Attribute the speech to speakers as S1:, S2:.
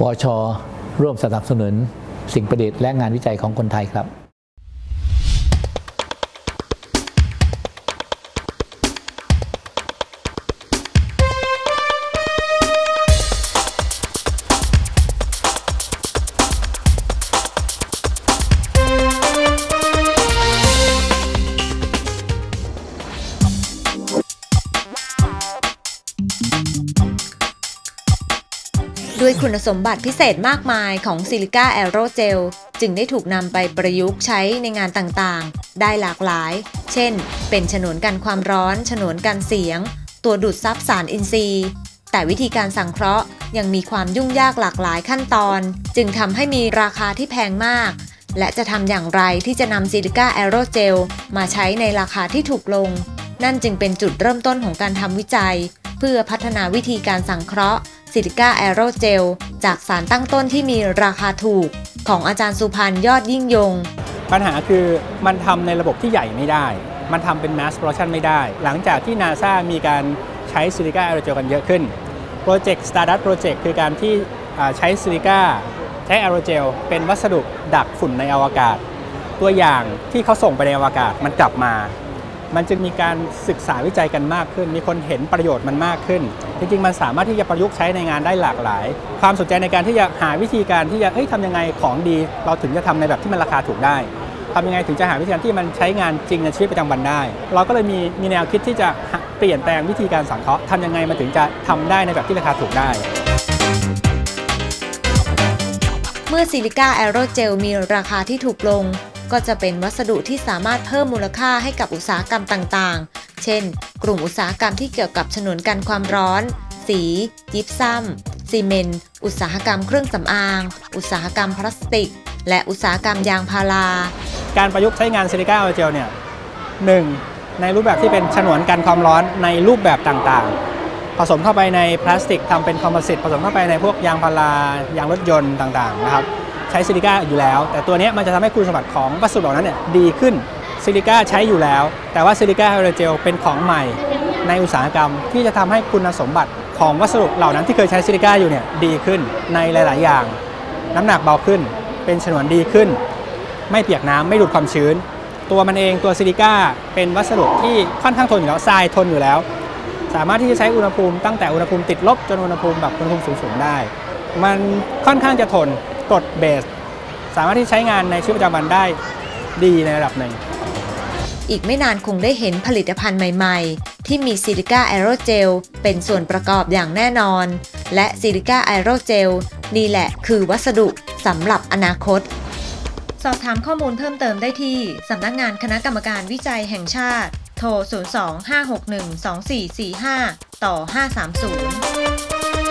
S1: วช ร่วมสนับสนุนสิ่งประดิษฐ์และงานวิจัยของคนไทยครับ
S2: ด้วยคุณสมบัติพิเศษมากมายของซิลิก้าแอโรเจลจึงได้ถูกนำไปประยุกต์ใช้ในงานต่างๆ ได้หลากหลาย เช่น เป็นฉนวนกันความร้อน ฉนวนกันเสียง ตัวดูดซับสารอินทรีย์ แต่วิธีการสังเคราะห์ยังมีความยุ่งยากหลากหลายขั้นตอน จึงทำให้มีราคาที่แพงมาก และจะทำอย่างไรที่จะนำซิลิก้าแอโรเจลมาใช้ในราคาที่ถูกลง นั่นจึงเป็นจุดเริ่มต้นของการทำวิจัย เพื่อพัฒนาวิธีการสังเคราะห์ ซิลิก้าแอโรเจลจากสารตั้งต้นที่มีราคาถูก ของอาจารย์สุพันธ์ยอดยิ่งยง
S3: ปัญหาคือมันทำในระบบที่ใหญ่ไม่ได้ มันทำเป็น mass production ไม่ได้ หลังจากที่ NASA มีการใช้ซิลิก้าแอโรเจลกันเยอะขึ้นโปรเจกต์ Stardust Project คือการที่ใช้ซิลิก้าใช้แอโรเจลเป็นวัสดุดักฝุ่นในอวกาศ ตัวอย่างที่เขาส่งไปในอวกาศมันกลับมา มันจึงมีการศึกษาวิจัยกันมากขึ้น มีคนเห็นประโยชน์มันมากขึ้น จริงๆ มันสามารถที่จะประยุกต์ใช้ในงานได้หลากหลาย ความสนใจในการที่จะหาวิธีการที่จะเฮ้ยทำยังไงของดี เราถึงจะทำในแบบที่มันราคาถูกได้ทำยังไงถึงจะหาวิธีการที่มันใช้งานจริงในชีวิตประจำวันได้ เราก็เลยมีมีแนวคิดที่จะเปลี่ยนแปลงวิธีการสังเคราะห์ทำยังไงมันถึงจะทำได้ในแบบที่ราคาถูกได้
S2: เมื่อซิลิก้าแอโรเจลมีราคาที่ถูกลง ก็จะเป็นวัสดุที่สามารถเพิ่มมูลค่าให้กับอุตสาหกรรมต่างๆ เช่น กลุ่มอุตสาหกรรมที่เกี่ยวกับฉนวนกันความร้อน สี ยิปซัมซีเมนต์ อุตสาหกรรมเครื่องสำอาง อุตสาหกรรมพลาสติก และอุตสาหกรรมยางพารา
S3: การประยุกต์ใช้งานซิลิก้าแอโรเจลเนี่ยหนึ่งในรูปแบบที่เป็นฉนวนกันความร้อนในรูปแบบต่างๆ ผสมเข้าไปในพลาสติกทำเป็นคอมโพสิตผสมเข้าไปในพวกยางพารายางรถยนต์ต่างๆนะครับ ใช้ซิลิก้าอยู่แล้ว แต่ตัวนี้มันจะทำให้คุณสมบัติของวัสดุเหล่านั้นเนี่ยดีขึ้นซิลิก้าใช้อยู่แล้ว แต่ว่าซิลิก้าแอโรเจลเป็นของใหม่ในอุตสาหกรรมที่จะทำให้คุณสมบัติของวัสดุเหล่านั้นที่เคยใช้ซิลิก้าอยู่เนี่ยดีขึ้นในหลาย ๆ อย่าง น้ำหนักเบาขึ้น เป็นฉนวนดีขึ้น ไม่เปียกน้ำไม่ดูดความชื้น ตัวมันเองตัวซิลิก้าเป็นวัสดุที่ค่อนข้างทนอยู่แล้วทรายทนอยู่แล้ว สามารถที่จะใช้อุณหภูมิตั้งแต่อุณหภูมิติดลบจนอุณหภูมิแบบอุณหภูมิสูง ๆ ได้ มันค่อนข้างจะทน กรดเบส สามารถที่ใช้งานในชีวิตประจำวันได้ดีในระดับหนึ่ง
S2: อีกไม่นานคงได้เห็นผลิตภัณฑ์ใหม่ ๆ ที่มีซิลิก้าแอโรเจลเป็นส่วนประกอบอย่างแน่นอน และซิลิก้าแอโรเจลนี่แหละคือวัสดุสำหรับอนาคต สอบถามข้อมูลเพิ่มเติมได้ที่ สำนักงานคณะกรรมการวิจัยแห่งชาติ โทร 02 561 2445 ต่อ 530